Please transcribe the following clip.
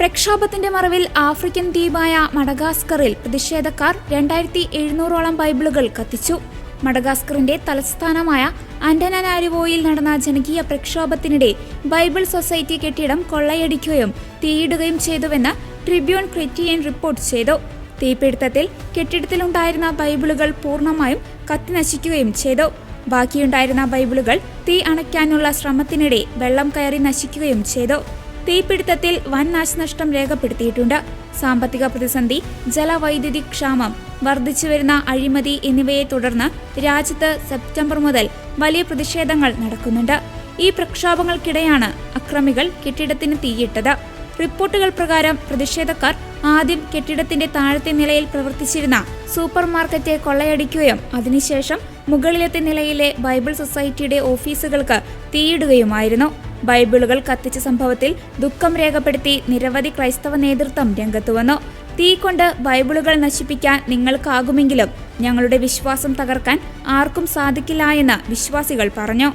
പ്രക്ഷോഭത്തിന്റെ മറവിൽ ആഫ്രിക്കൻ ദ്വീപായ മഡഗാസ്കറിൽ പ്രതിഷേധക്കാർ രണ്ടായിരത്തി എഴുന്നൂറോളം ബൈബിളുകൾ കത്തിച്ചു. മഡഗാസ്കറിന്റെ തലസ്ഥാനമായ അന്റനാരിവോയിൽ നടന്ന ജനകീയ പ്രക്ഷോഭത്തിനിടെ ബൈബിൾ സൊസൈറ്റി കെട്ടിടം കൊള്ളയടിക്കുകയും തീയിടുകയും ചെയ്തുവെന്ന് ട്രിബ്യൂൺ ക്രിറ്റിയൻ റിപ്പോർട്ട് ചെയ്തു. തീപിടുത്തത്തിൽ കെട്ടിടത്തിലുണ്ടായിരുന്ന ബൈബിളുകൾ പൂർണമായും കത്തിനശിക്കുകയും ചെയ്തു. ബാക്കിയുണ്ടായിരുന്ന ബൈബിളുകൾ തീ അണയ്ക്കാനുള്ള ശ്രമത്തിനിടെ വെള്ളം കയറി നശിക്കുകയും ചെയ്തു. തീപിടുത്തത്തിൽ വൻ നാശനഷ്ടം രേഖപ്പെടുത്തിയിട്ടുണ്ട്. സാമ്പത്തിക പ്രതിസന്ധി ജലവൈദ്യുതി ക്ഷാമം വർദ്ധിച്ചുവരുന്ന അഴിമതി എന്നിവയെ തുടർന്ന് രാജ്യത്ത് സെപ്റ്റംബർ മുതൽ വലിയ പ്രതിഷേധങ്ങൾ നടക്കുന്നുണ്ട്. ഈ പ്രക്ഷോഭങ്ങൾക്കിടെയാണ് അക്രമികൾ കെട്ടിടത്തിന് തീയിട്ടത്. റിപ്പോർട്ടുകൾ പ്രകാരം പ്രതിഷേധക്കാർ ആദ്യം കെട്ടിടത്തിന്റെ താഴത്തെ നിലയിൽ പ്രവർത്തിച്ചിരുന്ന സൂപ്പർ മാർക്കറ്റ് കൊള്ളയടിക്കുകയും അതിനുശേഷം മുകളിലത്തെ നിലയിലെ ബൈബിൾ സൊസൈറ്റിയുടെ ഓഫീസുകൾക്ക് തീയിടുകയുമായിരുന്നു. ബൈബിളുകൾ കത്തിച്ച സംഭവത്തിൽ ദുഃഖം രേഖപ്പെടുത്തി നിരവധി ക്രൈസ്തവ നേതൃത്വം രംഗത്തു വന്നു. തീ കൊണ്ട് ബൈബിളുകൾ നശിപ്പിക്കാൻ നിങ്ങൾക്കാകുമെങ്കിലും ഞങ്ങളുടെ വിശ്വാസം തകർക്കാൻ ആർക്കും സാധിക്കില്ല എന്ന് വിശ്വാസികൾ പറഞ്ഞു.